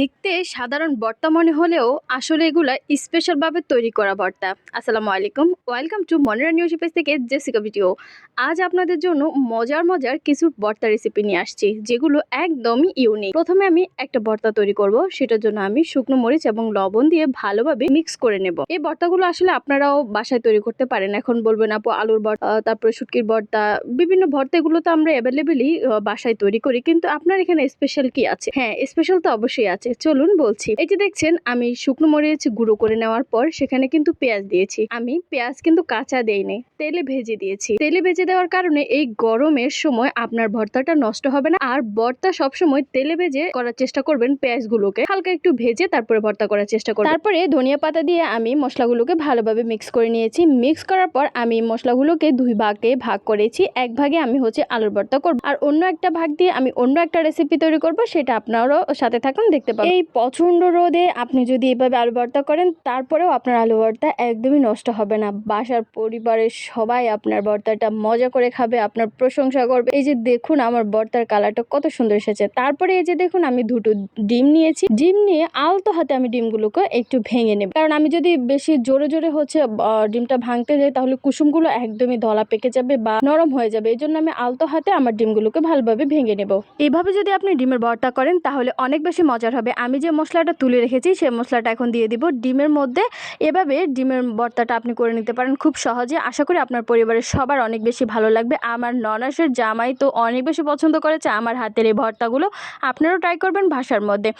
দেখতে সাধারণ ভর্তা মনে হলেও আসলে এগুলা স্পেশালভাবে তৈরি করা ভর্তা। আসসালামু আলাইকুম। ওয়েলকাম টু মনেরা নিউজ পেজ থেকে জেসিকা ভিডিও আজ আপনাদের জন্য মজার মজার কিছু ভর্তা রেসিপি নিয়ে আসছি, যেগুলো একদমই ইউনিক প্রথমে আমি একটা ভর্তা তৈরি করব, সেটার জন্য আমি শুকনো মরিচ এবং লবণ দিয়ে ভালোভাবে মিক্স করে নেব। এই ভর্তাগুলো আসলে আপনারাও বাসায় তৈরি করতে পারেন। এখন বলবেন, আপু, আলুর ভর্তা তারপরে শুটকির ভর্তা। বিভিন্ন ভর্তা এগুলো তো আমরা অ্যাভেলেবেলই বাসায় তৈরি করি, কিন্তু আপনার এখানে স্পেশাল কি আছে? হ্যাঁ স্পেশাল তো অবশ্যই আছে। চলুন বলছি। এই যে দেখছেন, আমি শুকনো মরিচ গুঁড়ো করে নেওয়ার পর সেখানে কিন্তু পেঁয়াজ দিয়েছি। আমি পেঁয়াজ কিন্তু কাঁচা দেইনি, তেলে ভেজে দিয়েছি। তেলে ভেজে দেওয়ার কারণে এই গরমের সময় আপনার ভর্তাটা নষ্ট হবে না। আর ভর্তা সবসময় তেলে ভেজে করার চেষ্টা করবেন পেঁয়াজগুলোকে। হালকা একটু ভেজে তারপরে ভর্তা করার চেষ্টা করবেন। তারপরে ধনিয়া পাতা দিয়ে আমি মশলাগুলোকে ভালোভাবে মিক্স করে নিয়েছি। মিক্স করার পর আমি মশলাগুলোকে দুই ভাগে ভাগ করেছি। এক ভাগে আমি হচ্ছে আলুর ভর্তা করব। আর অন্য একটা ভাগ দিয়ে আমি অন্য একটা রেসিপি তৈরি করব, সেটা আপনারাও সাথে থাকুন, দেখতে পাবেন এই প্রচণ্ড রোদে আপনি যদি এভাবে আলু ভর্তা করেন, তারপরেও আপনার আলু ভর্তা একদমই নষ্ট হবে না। বাসার পরিবারের সবাই আপনার ভর্তাটা মজা করে খাবে, আপনার প্রশংসা করবে। এই যে দেখুন আমার ভর্তার কালারটা কত সুন্দর এসেছে। তারপরে এই যে দেখুন আমি দুটো ডিম নিয়েছি। ডিম নিয়ে আলতো হাতে আমি ডিমগুলোকে একটু ভেঙে নেব। কারণ আমি যদি বেশি জোরে জোরে হচ্ছে ডিমটা ভাঙতে যাই, তাহলে কুসুমগুলো একদমই ধলা পেকে যাবে বা নরম হয়ে যাবে। এই জন্য আমি আলতো হাতে আমার ডিমগুলোকে ভালোভাবে ভেঙে নেব। এইভাবে যদি আপনি ডিমের ভর্তা করেন, তাহলে অনেক বেশি মজার হবে। আমি যে মশলাটা তুলে রেখেছি সেই মশলাটা এখন দিয়ে দিব। ডিমের মধ্যে এভাবে ডিমের ভর্তাটা আপনি করে নিতে পারেন খুব সহজে। আশা করি আপনার পরিবারের সবার অনেক বেশি ভালো লাগবে। আমার ননাসের জামাই তো অনেক বেশি পছন্দ করেছে আমার হাতের এই ভর্তাগুলো। আপনারাও ট্রাই করবেন ভাষার মধ্যে।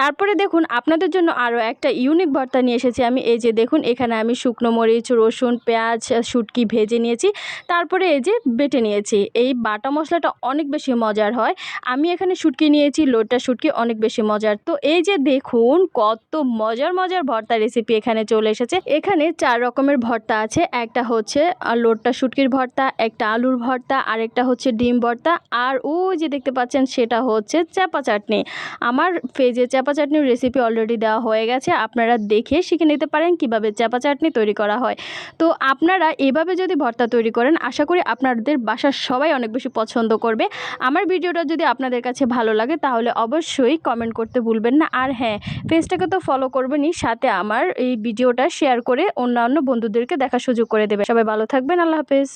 তারপরে দেখুন, আপনাদের জন্য আরও একটা ইউনিক ভর্তা নিয়ে এসেছি আমি। এই যে দেখুন, এখানে আমি শুকনো মরিচ, রসুন, পেঁয়াজ, শুটকি ভেজে নিয়েছি। তারপরে এই যে বেটে নিয়েছি। এই বাটা মশলাটা অনেক বেশি মজার হয়। আমি এখানে শুটকি নিয়েছি, লোটটা শুটকি অনেক বেশি মজার তো এই যে দেখুন, কত মজার মজার ভর্তা রেসিপি এখানে চলে এসেছে। এখানে চার রকমের ভর্তা আছে। একটা হচ্ছে লোটটা শুটকির ভর্তা, একটা আলুর ভর্তা আর একটা হচ্ছে ডিম ভর্তা, আর ওই যে দেখতে পাচ্ছেন, সেটা হচ্ছে চাপা চাটনি। আমার ফেজে চাপা চাটনির রেসিপি অলরেডি দেওয়া হয়ে গেছে। আপনারা দেখে শিখে নিতে পারেন কীভাবে চাপা চাটনি তৈরি করা হয়। তো আপনারা এভাবে যদি ভর্তা তৈরি করেন, আশা করি আপনাদের বাসার সবাই অনেক বেশি পছন্দ করবে। আমার ভিডিওটা যদি আপনাদের কাছে ভালো লাগে, তাহলে অবশ্যই কমেন্ট করতে ভুলবেন না। আর হ্যাঁ পেজটাকে তো ফলো করবেনই, সাথে আমার এই ভিডিওটা শেয়ার করে অন্যান্য বন্ধুদেরকে দেখা সুযোগ করে দেবে সবাই ভালো থাকবেন, আল্লাহ হাফেজ।